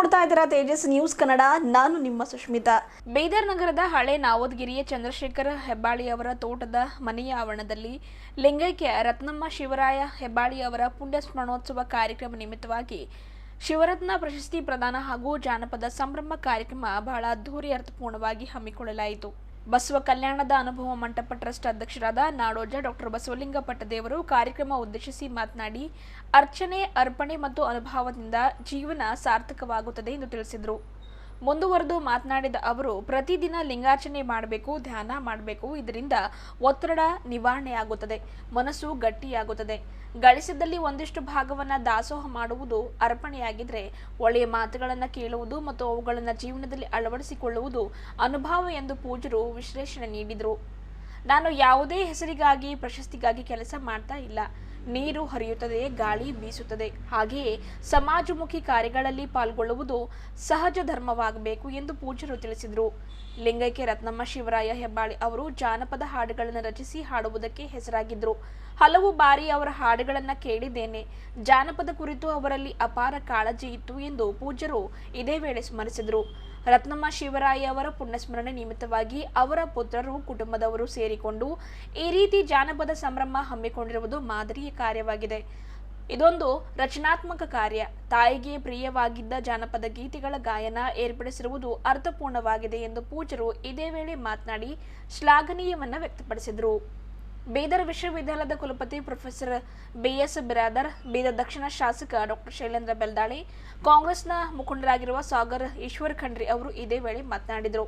ನೋಡ್ತಾ ಇದ್ದೀರಾ ತೇಜಸ್ ನ್ಯೂಸ್ ಕನ್ನಡ. ನಾನು ನಿಮ್ಮ ಸುಷ್ಮಿತಾ ಬೀದರ್ ನಗರದ ಹಳೆ ನಾವೋದ್ಗಿರಿಯ ಚಂದ್ರಶೇಖರ ಹೆಬ್ಬಾಳಿ ಅವರ ತೋಟದ ಮನೆಯ ಆವರಣದಲ್ಲಿ ಲಿಂಗೈಕ್ಯ ರತ್ನಮ್ಮ ಶಿವರಾಯ ಹೆಬ್ಬಾಳಿ ಅವರ ಪುಣ್ಯ ಸ್ಮರಣೋತ್ಸವ ಕಾರ್ಯಕ್ರಮ ನಿಮಿತ್ತವಾಗಿ ಶಿವರತ್ನ ಪ್ರಶಸ್ತಿ ಪ್ರದಾನ ಹಾಗೂ ಜಾನಪದ ಸಂಭ್ರಮ ಕಾರ್ಯಕ್ರಮ ಬಹಳ ಅದ್ದೂರಿ ಅರ್ಥಪೂರ್ಣವಾಗಿ ಹಮ್ಮಿಕೊಳ್ಳಲಾಯಿತು. ಬಸವ ಕಲ್ಯಾಣದ ಅನುಭವ ಮಂಟಪ ಟ್ರಸ್ಟ್ ಅಧ್ಯಕ್ಷರಾದ ನಾಡೋಜ ಡಾಕ್ಟರ್ ಬಸವಲಿಂಗ ಪಟ್ಟದೇವರು ಕಾರ್ಯಕ್ರಮ ಉದ್ದೇಶಿಸಿ ಮಾತನಾಡಿ, ಅರ್ಚನೆ, ಅರ್ಪಣೆ ಮತ್ತು ಅನುಭವದಿಂದ ಜೀವನ ಸಾರ್ಥಕವಾಗುತ್ತದೆ ಎಂದು ತಿಳಿಸಿದರು. ಮುಂದುವರೆದು ಮಾತನಾಡಿದ ಅವರು, ಪ್ರತಿದಿನ ಲಿಂಗಾರ್ಚನೆ ಮಾಡಬೇಕು, ಧ್ಯಾನ ಮಾಡಬೇಕು. ಇದರಿಂದ ಒತ್ತಡ ನಿವಾರಣೆಯಾಗುತ್ತದೆ, ಮನಸ್ಸು ಗಟ್ಟಿಯಾಗುತ್ತದೆ. ಗಳಿಸಿದಲ್ಲಿ ಒಂದಿಷ್ಟು ಭಾಗವನ್ನ ದಾಸೋಹ ಮಾಡುವುದು ಅರ್ಪಣೆಯಾಗಿದ್ರೆ ಒಳ್ಳೆಯ ಮಾತುಗಳನ್ನು ಕೇಳುವುದು ಮತ್ತು ಅವುಗಳನ್ನು ಜೀವನದಲ್ಲಿ ಅಳವಡಿಸಿಕೊಳ್ಳುವುದು ಅನುಭವ ಎಂದು ಪೂಜರು ವಿಶ್ಲೇಷಣೆ ನೀಡಿದರು. ನಾನು ಯಾವುದೇ ಹೆಸರಿಗಾಗಿ, ಪ್ರಶಸ್ತಿಗಾಗಿ ಕೆಲಸ ಮಾಡ್ತಾ ಇಲ್ಲ. ನೀರು ಹರಿಯುತ್ತದೆ ಗಾಳಿ ಬೀಸುತ್ತದೆ. ಹಾಗೆಯೇ ಸಮಾಜಮುಖಿ ಕಾರ್ಯಗಳಲ್ಲಿ ಪಾಲ್ಗೊಳ್ಳುವುದು ಸಹಜ ಧರ್ಮವಾಗಬೇಕು ಎಂದು ಪೂಜ್ಯರು ತಿಳಿಸಿದರು. ಲಿಂಗೈಕ್ಯ ರತ್ನಮ್ಮ ಶಿವರಾಯ ಹೆಬ್ಬಾಳಿ ಅವರು ಜಾನಪದ ಹಾಡುಗಳನ್ನು ರಚಿಸಿ ಹಾಡುವುದಕ್ಕೆ ಹೆಸರಾಗಿದ್ದರು. ಹಲವು ಬಾರಿ ಅವರ ಹಾಡುಗಳನ್ನು ಕೇಳಿದ್ದೇನೆ. ಜಾನಪದ ಕುರಿತು ಅವರಲ್ಲಿ ಅಪಾರ ಕಾಳಜಿ ಇತ್ತು ಎಂದು ಪೂಜ್ಯರು ಇದೇ ವೇಳೆ ಸ್ಮರಿಸಿದರು. ರತ್ನಮ್ಮ ಶಿವರಾಯ ಅವರ ಪುಣ್ಯಸ್ಮರಣೆ ನಿಮಿತ್ತವಾಗಿ ಅವರ ಪುತ್ರರು ಕುಟುಂಬದವರು ಸೇರಿಕೊಂಡು ಈ ರೀತಿ ಜಾನಪದ ಸಂಭ್ರಮ ಹಮ್ಮಿಕೊಂಡಿರುವುದು ಮಾದರಿಯ ಕಾರ್ಯವಾಗಿದೆ. ಇದೊಂದು ರಚನಾತ್ಮಕ ಕಾರ್ಯ. ತಾಯಿಗೆ ಪ್ರಿಯವಾಗಿದ್ದ ಜಾನಪದ ಗೀತೆಗಳ ಗಾಯನ ಏರ್ಪಡಿಸಿರುವುದು ಅರ್ಥಪೂರ್ಣವಾಗಿದೆ ಎಂದು ಪೂಜರು ಇದೇ ವೇಳೆ ಮಾತನಾಡಿ ಶ್ಲಾಘನೀಯವನ್ನು ವ್ಯಕ್ತಪಡಿಸಿದರು. ಬೀದರ್ ವಿಶ್ವವಿದ್ಯಾಲಯದ ಕುಲಪತಿ ಪ್ರೊಫೆಸರ್ ಬಿಎಸ್ ಬಿರಾದರ್, ಬೀದರ್ ದಕ್ಷಿಣ ಶಾಸಕ ಡಾಕ್ಟರ್ ಶೈಲೇಂದ್ರ ಬೆಲ್ದಾಳಿ, ಕಾಂಗ್ರೆಸ್ನ ಮುಖಂಡರಾಗಿರುವ ಸಾಗರ್ ಈಶ್ವರ್ ಖಂಡ್ರಿ ಅವರು ಇದೇ ವೇಳೆ ಮಾತನಾಡಿದರು.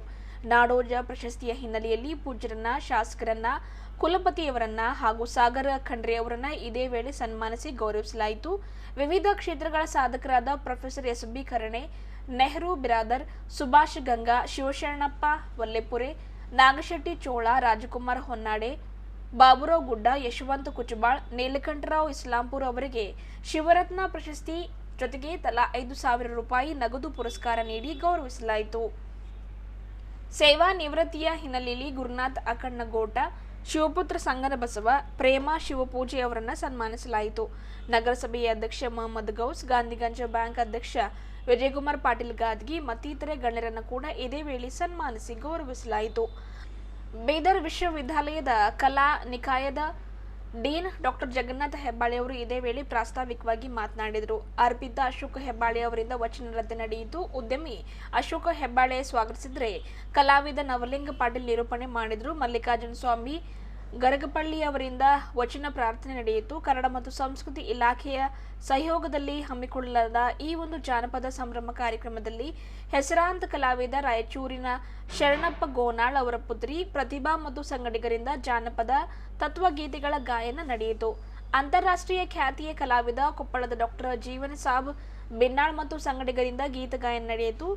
ನಾಡೋಜ ಪ್ರಶಸ್ತಿಯ ಹಿನ್ನೆಲೆಯಲ್ಲಿ ಪೂಜ್ಯರನ್ನ, ಶಾಸಕರನ್ನ, ಕುಲಪತಿಯವರನ್ನ ಹಾಗೂ ಸಾಗರ ಖಂಡ್ರಿ ಅವರನ್ನ ಇದೇ ವೇಳೆ ಸನ್ಮಾನಿಸಿ ಗೌರವಿಸಲಾಯಿತು. ವಿವಿಧ ಕ್ಷೇತ್ರಗಳ ಸಾಧಕರಾದ professor S B Karane, Nehru Biradar, Subhash Ganga, Shivasharanappa, Vallepure, Nagashetty Chola, Rajkumar Honnade Baburao Gudda, Yashwant Kuchabal, Neelakantharao Islampur ಅವರಿಗೆ ಶಿವರತ್ನ ಪ್ರಶಸ್ತಿ ಜೊತೆಗೆ ತಲಾ ಐದು ಸಾವಿರ ರೂಪಾಯಿ ನಗದು ಪುರಸ್ಕಾರ ನೀಡಿ ಗೌರವಿಸಲಾಯಿತು. ಸೇವಾ ನಿವೃತ್ತಿಯ ಹಿನ್ನೆಲೆಯಲ್ಲಿ ಗುರುನಾಥ್ ಅಕಣ್ಣಗೋಟ ಶಿವಪುತ್ರ ಸಂಗನ ಬಸವ, ಪ್ರೇಮ ಶಿವಪೂಜೆ ಅವರನ್ನು ಸನ್ಮಾನಿಸಲಾಯಿತು. ನಗರಸಭೆಯ ಅಧ್ಯಕ್ಷ ಮೊಹಮ್ಮದ್ ಗೌಸ್, ಗಾಂಧಿಗಂಜ ಬ್ಯಾಂಕ್ ಅಧ್ಯಕ್ಷ ವಿಜಯಕುಮಾರ್ ಪಾಟೀಲ್ ಗಾದ್ಗಿ ಮತ್ತಿತರೆ ಗಣ್ಯರನ್ನು ಕೂಡ ಇದೇ ವೇಳೆ ಸನ್ಮಾನಿಸಿ ಗೌರವಿಸಲಾಯಿತು. ಬೀದರ್ ವಿಶ್ವವಿದ್ಯಾಲಯದ ಕಲಾ ನಿಕಾಯದ ಡೀನ್ ಡಾಕ್ಟರ್ ಜಗನ್ನಾಥ ಹೆಬ್ಬಾಳಿ ಅವರು ಇದೇ ವೇಳೆ ಪ್ರಾಸ್ತಾವಿಕವಾಗಿ ಮಾತನಾಡಿದರು. ಅರ್ಪಿತ ಅಶೋಕ ಹೆಬ್ಬಾಳಿ ಅವರಿಂದ ವಚನ ರದ್ದೆ ನಡೆಯಿತು. ಉದ್ಯಮಿ ಅಶೋಕ ಹೆಬ್ಬಾಳೆ ಸ್ವಾಗತಿಸಿದರೆ ಕಲಾವಿದ ನವಲಿಂಗ ಪಾಟೀಲ್ ನಿರೂಪಣೆ ಮಾಡಿದರು. ಮಲ್ಲಿಕಾರ್ಜುನ ಸ್ವಾಮಿ ಗರಗಪಳ್ಳಿ ಅವರಿಂದ ವಚನ ಪ್ರಾರ್ಥನೆ ನಡೆಯಿತು. ಕನ್ನಡ ಮತ್ತು ಸಂಸ್ಕೃತಿ ಇಲಾಖೆಯ ಸಹಯೋಗದಲ್ಲಿ ಹಮ್ಮಿಕೊಳ್ಳಲಾದ ಈ ಒಂದು ಜಾನಪದ ಸಂಭ್ರಮ ಕಾರ್ಯಕ್ರಮದಲ್ಲಿ ಹೆಸರಾಂತ ಕಲಾವಿದ ರಾಯಚೂರಿನ ಶರಣಪ್ಪ ಗೋನಾಳ್ ಅವರ ಪುತ್ರಿ ಪ್ರತಿಭಾ ಮತ್ತು ಸಂಗಡಿಗರಿಂದ ಜಾನಪದ ತತ್ವಗೀತೆಗಳ ಗಾಯನ ನಡೆಯಿತು. ಅಂತಾರಾಷ್ಟ್ರೀಯ ಖ್ಯಾತಿಯ ಕಲಾವಿದ ಕೊಪ್ಪಳದ ಡಾಕ್ಟರ್ ಜೀವನ್ ಸಾಬ್ ಬೆನ್ನಾಳ್ ಮತ್ತು ಸಂಗಡಿಗರಿಂದ ಗೀತ ಗಾಯನ ನಡೆಯಿತು.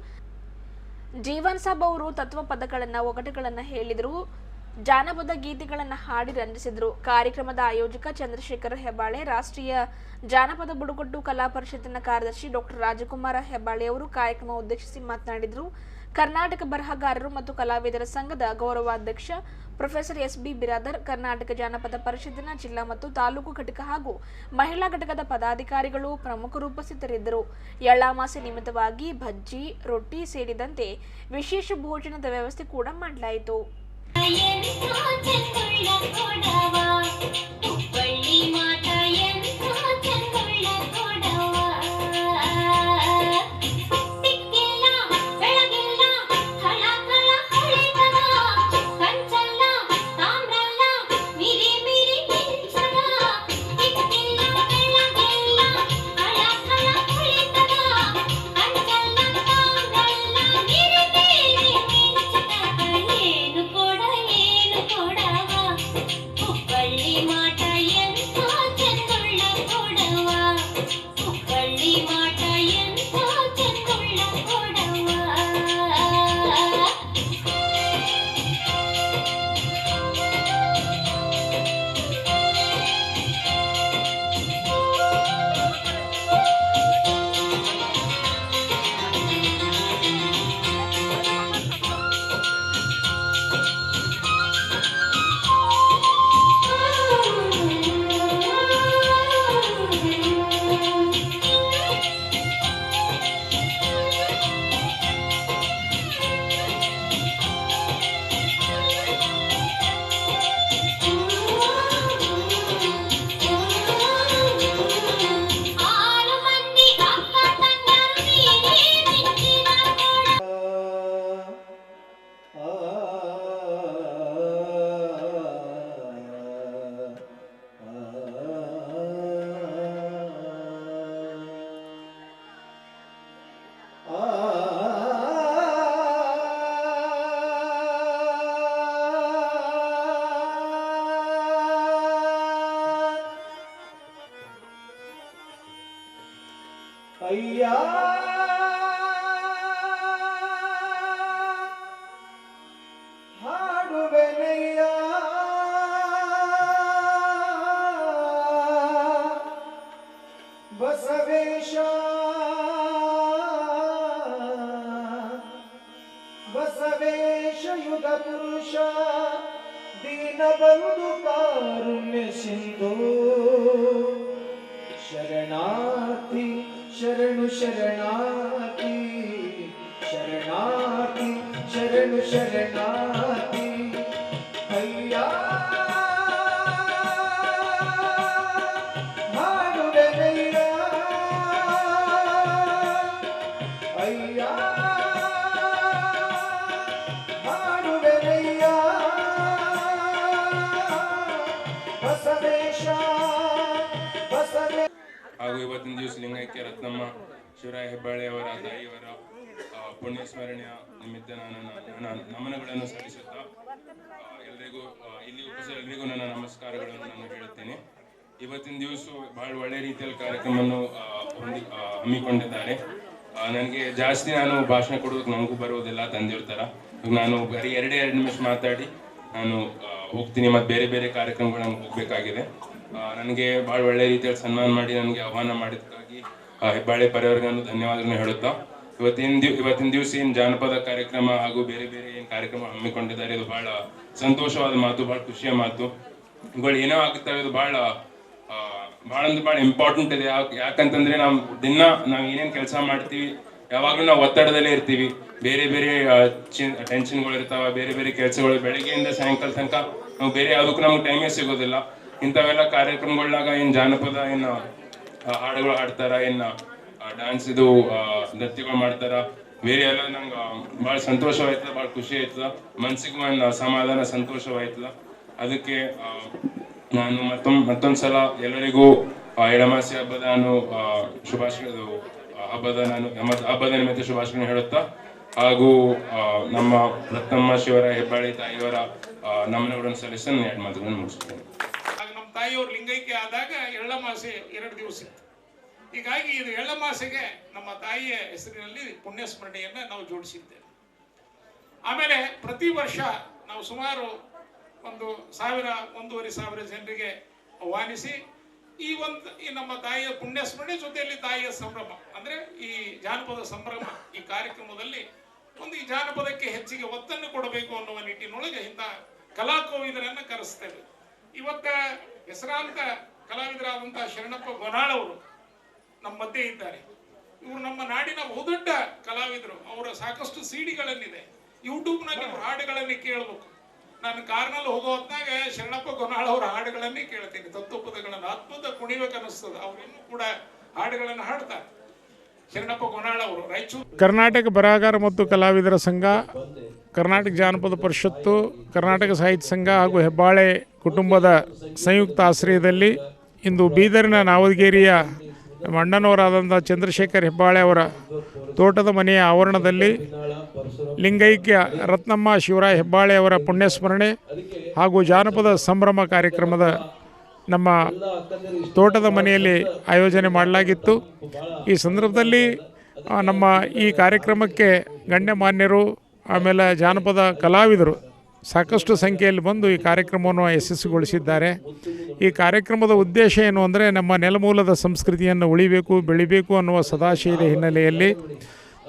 ಜೀವನ್ ಸಾಬ್ ಅವರು ತತ್ವ ಪದಗಳನ್ನು ಒಗಟುಗಳನ್ನು ಹೇಳಿದರು. ಜಾನಪದ ಗೀತೆಗಳನ್ನು ಹಾಡಿ ರಂಜಿಸಿದರು. ಕಾರ್ಯಕ್ರಮದ ಆಯೋಜಕ ಚಂದ್ರಶೇಖರ ಹೆಬ್ಬಾಳೆ, ರಾಷ್ಟ್ರೀಯ ಜಾನಪದ ಬುಡಕಟ್ಟು ಕಲಾ ಪರಿಷತ್ತಿನ ಕಾರ್ಯದರ್ಶಿ ಡಾಕ್ಟರ್ ರಾಜಕುಮಾರ ಹೆಬ್ಬಾಳೆ ಅವರು ಕಾರ್ಯಕ್ರಮ ಉದ್ದೇಶಿಸಿ ಮಾತನಾಡಿದರು. ಕರ್ನಾಟಕ ಬರಹಗಾರರು ಮತ್ತು ಕಲಾವಿದರ ಸಂಘದ ಗೌರವಾಧ್ಯಕ್ಷ professor S B Biradar, Karnataka ಜಾನಪದ ಪರಿಷತ್ತಿನ ಜಿಲ್ಲಾ ಮತ್ತು ತಾಲೂಕು ಘಟಕ ಹಾಗೂ ಮಹಿಳಾ ಘಟಕದ ಪದಾಧಿಕಾರಿಗಳು ಪ್ರಮುಖರು ಉಪಸ್ಥಿತರಿದ್ದರು. ಎಳ್ಳಾಮಾಸೆ ನಿಮಿತ್ತವಾಗಿ ಭಜ್ಜಿ ರೊಟ್ಟಿ ಸೇರಿದಂತೆ ವಿಶೇಷ ಭೋಜನದ ವ್ಯವಸ್ಥೆ ಕೂಡ ಮಾಡಲಾಯಿತು. அயனி காற்றன் உள்ளம் கொடவா ಅಯ್ಯ! ಹಾಡುವೆನಯ್ಯ! ಬಸವೇಶ! ಬಸವೇಶ ಯುಗ ಪುರುಷ ದೀನ ಬಂಧು ಕಾರುಣ್ಯ ಸಿಂಧು શરણુ શરણાતી શરણાતી શરણુ શરણાતી ಹಾಗೂ ಇವತ್ತಿನ ದಿವಸ ಲಿಂಗೈಕ್ಯ ರತ್ನಮ್ಮ ಶಿವರಾಯ ಹೆಬ್ಬಾಳೆ ಅವರ ತಾಯಿಯವರ ಪುಣ್ಯ ಸ್ಮರಣೆಯ ನಿಮಿತ್ತ ನಾನು ನನ್ನ ನಮನಗಳನ್ನು ಸಲ್ಲಿಸುತ್ತಾ ಎಲ್ರಿಗೂ ಇಲ್ಲಿ ಉಪಸ್ಥಿತ ಎಲ್ರಿಗೂ ನನ್ನ ನಮಸ್ಕಾರಗಳನ್ನು ನಾನು ಹೇಳುತ್ತೇನೆ. ಇವತ್ತಿನ ದಿವಸ ಬಹಳ ಒಳ್ಳೆ ರೀತಿಯಲ್ಲಿ ಕಾರ್ಯಕ್ರಮವನ್ನು ಹಮ್ಮಿಕೊಂಡಿದ್ದಾರೆ. ನನಗೆ ಜಾಸ್ತಿ ನಾನು ಭಾಷಣ ಕೊಡೋದಕ್ಕೆ ನನಗೂ ಬರುವುದಿಲ್ಲ ತಂದಿರ್ತಾರ ನಾನು ಬರೀ ಎರಡೇ ಎರಡು ನಿಮಿಷ ಮಾತಾಡಿ ನಾನು ಹೋಗ್ತೀನಿ, ಮತ್ತು ಬೇರೆ ಬೇರೆ ಕಾರ್ಯಕ್ರಮಗಳನ್ನು ಹೋಗಬೇಕಾಗಿದೆ. ನನಗೆ ಬಹಳ ಒಳ್ಳೆ ರೀತಿಯಲ್ಲಿ ಸನ್ಮಾನ ಮಾಡಿ, ನನಗೆ ಆಹ್ವಾನ ಮಾಡಿದ್ದಕ್ಕಾಗಿ ಹೆಬ್ಬಾಳೆ ಪರಿವಾರಕ್ಕೆ ನಾನು ಧನ್ಯವಾದಗಳನ್ನು ಹೇಳುತ್ತಾ, ಇವತ್ತಿನ ದಿವ್, ಇವತ್ತಿನ ದಿವಸ ಏನು ಜಾನಪದ ಕಾರ್ಯಕ್ರಮ ಹಾಗೂ ಬೇರೆ ಬೇರೆ ಏನು ಕಾರ್ಯಕ್ರಮ ಹಮ್ಮಿಕೊಂಡಿದ್ದಾರೆ, ಇದು ಬಹಳ ಸಂತೋಷವಾದ ಮಾತು ಬಹಳ ಖುಷಿಯ ಮಾತು. ಇವುಗಳು ಏನೋ ಆಗುತ್ತವೆ ಇದು ಬಹಳ ಬಹಳ ಅಂದ್ರೆ ಬಹಳ ಇಂಪಾರ್ಟೆಂಟ್ ಇದೆ. ಯಾಕ್- ಯಾಕಂತಂದ್ರೆ ನಾವು ದಿನ ನಾವು ಏನೇನು ಕೆಲಸ ಮಾಡ್ತೀವಿ, ಯಾವಾಗಲೂ ನಾವು ಒತ್ತಡದಲ್ಲೇ ಇರ್ತೀವಿ. ಬೇರೆ ಬೇರೆ ಟೆನ್ಷನ್ಗಳು ಇರ್ತಾವ, ಬೇರೆ ಬೇರೆ ಕೆಲಸಗಳು ಬೆಳಗ್ಗೆಯಿಂದ ಸಾಯಂಕಾಲ ತನಕ ನಾವು ಬೇರೆ ಯಾವುದಕ್ಕೂ ನಮ್ಗೆ ಟೈಮೇ ಸಿಗೋದಿಲ್ಲ. ಇಂಥವೆಲ್ಲ ಕಾರ್ಯಕ್ರಮಗಳಾಗ ಏನು ಜಾನಪದ, ಏನು ಹಾಡುಗಳು ಹಾಡ್ತಾರ, ಏನು ಡ್ಯಾನ್ಸ್ ಇದು ನೃತ್ಯಗಳು ಮಾಡ್ತಾರ? ಬೇರೆ ಎಲ್ಲ ನಂಗೆ ಭಾಳ ಸಂತೋಷವಾಯ್ತದ, ಭಾಳ ಖುಷಿ ಆಯ್ತದ ಮನ್ಸಿಗೆ ಒಂದು ಸಮಾಧಾನ, ಸಂತೋಷವಾಯ್ತದ. ಅದಕ್ಕೆ ನಾನು ಮತ್ತೊಮ್ಮೆ ಮತ್ತೊಂದು ಸಲ ಎಲ್ಲರಿಗೂ ಎಡಮಾಸಿ ಹಬ್ಬದ ನಾನು ಶುಭಾಶಯ ಹಬ್ಬದ ನಾನು ಹಬ್ಬದ ನಿಮಿತ್ತ ಶುಭಾಶಯ ಹೇಳುತ್ತಾ, ಹಾಗೂ ನಮ್ಮ ರತ್ನಮ್ಮ ಶಿವರ ಹೆಬ್ಬಾಳಿ ತಾಯಿಯವರ ನಮನಗಳನ್ನು ಸಲ್ಲಿಸಿ ನಾನು ಎರಡು ಮಾತುಗಳನ್ನು ಮುಗಿಸ್ತೇನೆ. ತಾಯಿಯವರು ಲಿಂಗೈಕ್ಯ ಆದಾಗ ಎಳ್ಳಮಾಸೆ ಎರಡು ದಿವಸ ಇತ್ತು. ಹೀಗಾಗಿ ಇದು ಎಳ್ಳಮಾಸೆಗೆ ನಮ್ಮ ತಾಯಿಯ ಹೆಸರಿನಲ್ಲಿ ಪುಣ್ಯ ಸ್ಮರಣೆಯನ್ನ ನಾವು ಜೋಡಿಸಿದ್ದೇವೆ. ಆಮೇಲೆ ಪ್ರತಿ ವರ್ಷ ನಾವು ಸುಮಾರು ಒಂದು ಸಾವಿರ, ಒಂದೂವರೆ ಸಾವಿರ ಜನರಿಗೆ ಆಹ್ವಾನಿಸಿ ಈ ಒಂದು, ಈ ನಮ್ಮ ತಾಯಿಯ ಪುಣ್ಯ ಸ್ಮರಣೆ ಜೊತೆಯಲ್ಲಿ ತಾಯಿಯ ಸಂಭ್ರಮ, ಅಂದರೆ ಈ ಜಾನಪದ ಸಂಭ್ರಮ ಈ ಕಾರ್ಯಕ್ರಮದಲ್ಲಿ ಒಂದು ಈ ಜಾನಪದಕ್ಕೆ ಹೆಚ್ಚಿಗೆ ಒತ್ತನ್ನು ಕೊಡಬೇಕು ಅನ್ನುವ ನಿಟ್ಟಿನೊಳಗೆ ಇಂಥ ಕಲಾಕೋವಿದರನ್ನು ಕರೆಸ್ತೇವೆ. ಇವತ್ತ ಹೆಸರಾಂತ ಕಲಾವಿದರಾದಂತಹ ಶರಣಪ್ಪ ಗೊನಾಳ್ ಅವರು ನಮ್ಮ ಮಧ್ಯೆ ಇದ್ದಾರೆ. ಇವರು ನಮ್ಮ ನಾಡಿನ ಬಹುದೊಡ್ಡ ಕಲಾವಿದರು. ಅವರ ಸಾಕಷ್ಟು ಸಿಡಿಗಳನ್ನಿದೆ ಯೂಟ್ಯೂಬ್ನಲ್ಲಿ ಇವರು ಹಾಡುಗಳನ್ನೇ ಕೇಳಬೇಕು. ನಾನು ಕಾರ್ನಲ್ಲಿ ಹೋಗೋ ಹೊತ್ತಾಗ ಶರಣಪ್ಪ ಗೊನಾಳ್ ಅವರ ಹಾಡುಗಳನ್ನೇ ಕೇಳ್ತೀನಿ. ತತ್ವಪದಗಳನ್ನು ಅದ್ಭುತ ಕುಣಿಬೇಕನ್ನಿಸ್ತದೆ ಅವರನ್ನು ಕೂಡ ಹಾಡುಗಳನ್ನು ಹಾಡ್ತಾರೆ ಶರಣಪ್ಪ ಗೊನಾಳ್ ಅವರು ರಾಯಚೂರು ಕರ್ನಾಟಕ ಬರಹಗಾರ ಮತ್ತು ಕಲಾವಿದರ ಸಂಘ, ಕರ್ನಾಟಕ ಜಾನಪದ ಪರಿಷತ್ತು, ಕರ್ನಾಟಕ ಸಾಹಿತ್ಯ ಸಂಘ ಹಾಗೂ ಹೆಬ್ಬಾಳೆ ಕುಟುಂಬದ ಸಂಯುಕ್ತ ಆಶ್ರಯದಲ್ಲಿ ಇಂದು ಬೀದರಿನ ನಾವದಗೇರಿಯ ನಮ್ಮ ಅಣ್ಣನವರಾದಂಥ ಚಂದ್ರಶೇಖರ್ ಹೆಬ್ಬಾಳೆ ಅವರ ತೋಟದ ಮನೆಯ ಆವರಣದಲ್ಲಿ ಲಿಂಗೈಕ್ಯ ರತ್ನಮ್ಮ ಶಿವರಾಯ ಹೆಬ್ಬಾಳೆ ಅವರ ಪುಣ್ಯಸ್ಮರಣೆ ಹಾಗೂ ಜಾನಪದ ಸಂಭ್ರಮ ಕಾರ್ಯಕ್ರಮದ ನಮ್ಮ ತೋಟದ ಮನೆಯಲ್ಲಿ ಆಯೋಜನೆ ಮಾಡಲಾಗಿತ್ತು. ಈ ಸಂದರ್ಭದಲ್ಲಿ ನಮ್ಮ ಈ ಕಾರ್ಯಕ್ರಮಕ್ಕೆ ಗಣ್ಯಮಾನ್ಯರು, ಆಮೇಲೆ ಜಾನಪದ ಕಲಾವಿದರು ಸಾಕಷ್ಟು ಸಂಖ್ಯೆಯಲ್ಲಿ ಬಂದು ಈ ಕಾರ್ಯಕ್ರಮವನ್ನು ಯಶಸ್ವಿಗೊಳಿಸಿದ್ದಾರೆ. ಈ ಕಾರ್ಯಕ್ರಮದ ಉದ್ದೇಶ ಏನು ಅಂದರೆ, ನಮ್ಮ ನೆಲಮೂಲದ ಸಂಸ್ಕೃತಿಯನ್ನು ಉಳಿಬೇಕು, ಬೆಳಿಬೇಕು ಅನ್ನುವ ಸದಾಶಯದ ಹಿನ್ನೆಲೆಯಲ್ಲಿ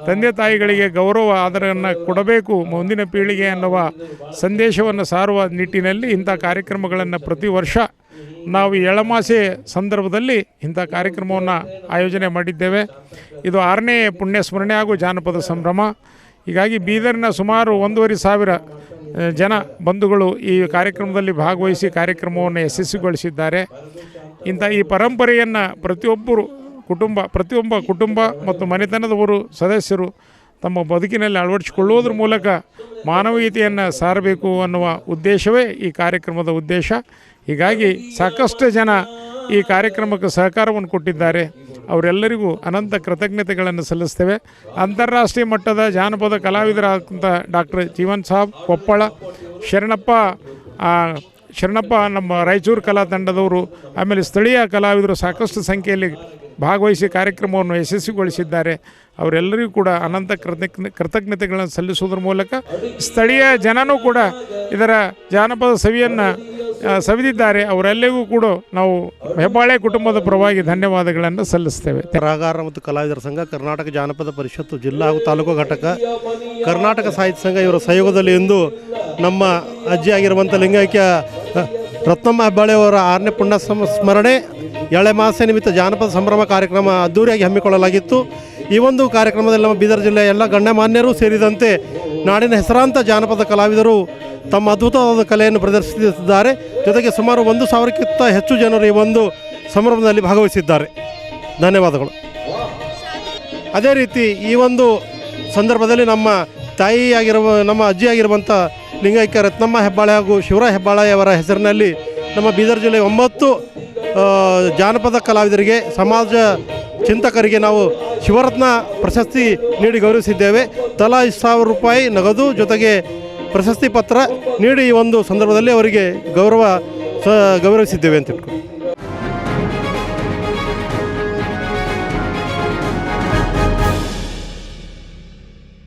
ತಂದೆ ತಾಯಿಗಳಿಗೆ ಗೌರವ ಆದರವನ್ನು ಕೊಡಬೇಕು, ಮುಂದಿನ ಪೀಳಿಗೆ ಅನ್ನುವ ಸಂದೇಶವನ್ನು ಸಾರುವ ನಿಟ್ಟಿನಲ್ಲಿ ಇಂಥ ಕಾರ್ಯಕ್ರಮಗಳನ್ನು ಪ್ರತಿ ವರ್ಷ ನಾವು ಎಳಮಾಸೆ ಸಂದರ್ಭದಲ್ಲಿ ಇಂಥ ಕಾರ್ಯಕ್ರಮವನ್ನು ಆಯೋಜನೆ ಮಾಡಿದ್ದೇವೆ. ಇದು ಆರನೇ ಪುಣ್ಯ ಸ್ಮರಣೆ ಹಾಗೂ ಜಾನಪದ ಸಂಭ್ರಮ. ಹೀಗಾಗಿ ಬೀದರ್ನ ಸುಮಾರು ಒಂದೂವರೆ ಸಾವಿರ ಜನ ಬಂಧುಗಳು ಈ ಕಾರ್ಯಕ್ರಮದಲ್ಲಿ ಭಾಗವಹಿಸಿ ಕಾರ್ಯಕ್ರಮವನ್ನು ಯಶಸ್ವಿಗೊಳಿಸಿದ್ದಾರೆ. ಇಂಥ ಈ ಪರಂಪರೆಯನ್ನು ಪ್ರತಿಯೊಬ್ಬರು ಕುಟುಂಬ, ಪ್ರತಿಯೊಬ್ಬ ಕುಟುಂಬ ಮತ್ತು ಮನೆತನದವರು, ಸದಸ್ಯರು ತಮ್ಮ ಬದುಕಿನಲ್ಲಿ ಅಳವಡಿಸಿಕೊಳ್ಳುವುದರ ಮೂಲಕ ಮಾನವೀಯತೆಯನ್ನು ಸಾರಬೇಕು ಅನ್ನುವ ಉದ್ದೇಶವೇ ಈ ಕಾರ್ಯಕ್ರಮದ ಉದ್ದೇಶ. ಹೀಗಾಗಿ ಸಾಕಷ್ಟು ಜನ ಈ ಕಾರ್ಯಕ್ರಮಕ್ಕೆ ಸಹಕಾರವನ್ನು ಕೊಟ್ಟಿದ್ದಾರೆ. ಅವರೆಲ್ಲರಿಗೂ ಅನಂತ ಕೃತಜ್ಞತೆಗಳನ್ನು ಸಲ್ಲಿಸ್ತೇವೆ. ಅಂತಾರಾಷ್ಟ್ರೀಯ ಮಟ್ಟದ ಜಾನಪದ ಕಲಾವಿದರಾದಂಥ ಡಾಕ್ಟರ್ ಜೀವನ್ ಸಾಬ್ ಕೊಪ್ಪಳ, ಶರಣಪ್ಪ ಶರಣಪ್ಪ ನಮ್ಮ ರಾಯಚೂರು ಕಲಾ ತಂಡದವರು, ಆಮೇಲೆ ಸ್ಥಳೀಯ ಕಲಾವಿದರು ಸಾಕಷ್ಟು ಸಂಖ್ಯೆಯಲ್ಲಿ ಭಾಗವಹಿಸಿ ಕಾರ್ಯಕ್ರಮವನ್ನು ಯಶಸ್ವಿಗೊಳಿಸಿದ್ದಾರೆ. ಅವರೆಲ್ಲರಿಗೂ ಕೂಡ ಅನಂತ ಕೃತಜ್ಞ, ಕೃತಜ್ಞತೆಗಳನ್ನು ಸಲ್ಲಿಸುವುದರ ಮೂಲಕ ಸ್ಥಳೀಯ ಜನನೂ ಕೂಡ ಇದರ ಜಾನಪದ ಸವಿಯನ್ನು ಸವಿದಿದ್ದಾರೆ. ಅವರೆಲ್ಲರಿಗೂ ಕೂಡ ನಾವು ಹೆಬ್ಬಾಳೆ ಕುಟುಂಬದ ಪರವಾಗಿ ಧನ್ಯವಾದಗಳನ್ನು ಸಲ್ಲಿಸ್ತೇವೆ. ಕಲಾಗಾರ ಮತ್ತು ಕಲಾವಿದರ ಸಂಘ, ಕರ್ನಾಟಕ ಜಾನಪದ ಪರಿಷತ್ತು, ಜಿಲ್ಲಾ ಹಾಗೂ ತಾಲೂಕು ಘಟಕ, ಕರ್ನಾಟಕ ಸಾಹಿತ್ಯ ಸಂಘ ಇವರ ಸಹಯೋಗದಲ್ಲಿ ಇಂದು ನಮ್ಮ ಅಜ್ಜಿಯಾಗಿರುವಂಥ ಲಿಂಗೈಕ್ಯ ರತ್ನಮ್ಮ ಹೆಬ್ಬಾಳೆಯವರ ಆರನೇ ಪುಣ್ಯ ಸಮ, ಸ್ಮರಣೆ ಎಳೆ ಮಾಸೆ ನಿಮಿತ್ತ ಜಾನಪದ ಸಂಭ್ರಮ ಕಾರ್ಯಕ್ರಮ ಅದ್ದೂರಿಯಾಗಿ ಹಮ್ಮಿಕೊಳ್ಳಲಾಗಿತ್ತು. ಈ ಒಂದು ಕಾರ್ಯಕ್ರಮದಲ್ಲಿ ನಮ್ಮ ಬೀದರ್ ಜಿಲ್ಲೆಯ ಎಲ್ಲ ಗಣ್ಯಮಾನ್ಯರು ಸೇರಿದಂತೆ ನಾಡಿನ ಹೆಸರಾಂತ ಜಾನಪದ ಕಲಾವಿದರು ತಮ್ಮ ಅದ್ಭುತವಾದ ಕಲೆಯನ್ನು ಪ್ರದರ್ಶಿಸುತ್ತಿದ್ದಾರೆ. ಜೊತೆಗೆ ಸುಮಾರು ಒಂದು ಸಾವಿರಕ್ಕಿಂತ ಹೆಚ್ಚು ಜನರು ಈ ಒಂದು ಸಂಭ್ರಮದಲ್ಲಿ ಭಾಗವಹಿಸಿದ್ದಾರೆ. ಧನ್ಯವಾದಗಳು. ಅದೇ ರೀತಿ ಈ ಒಂದು ಸಂದರ್ಭದಲ್ಲಿ ನಮ್ಮ ತಾಯಿಯಾಗಿರುವ, ನಮ್ಮ ಅಜ್ಜಿಯಾಗಿರುವಂಥ ಲಿಂಗೈಕ್ಯ ರತ್ನಮ್ಮ ಹೆಬ್ಬಾಳೆ ಹಾಗೂ ಶಿವರಾಯ ಹೆಬ್ಬಾಳೆಯವರ ಹೆಸರಿನಲ್ಲಿ ನಮ್ಮ ಬೀದರ್ ಜಿಲ್ಲೆಯ ಒಂಬತ್ತು ಜಾನಪದ ಕಲಾವಿದರಿಗೆ, ಸಮಾಜ ಚಿಂತಕರಿಗೆ ನಾವು ಶಿವರತ್ನ ಪ್ರಶಸ್ತಿ ನೀಡಿ ಗೌರವಿಸಿದ್ದೇವೆ. ತಲಾ ಐದು ಸಾವಿರ ರೂಪಾಯಿ ನಗದು ಜೊತೆಗೆ ಪ್ರಶಸ್ತಿ ಪತ್ರ ನೀಡಿ ಈ ಒಂದು ಸಂದರ್ಭದಲ್ಲಿ ಅವರಿಗೆ ಗೌರವ ಸ, ಗೌರವಿಸಿದ್ದೇವೆ ಅಂತ ಇಟ್ಕೊಂಡು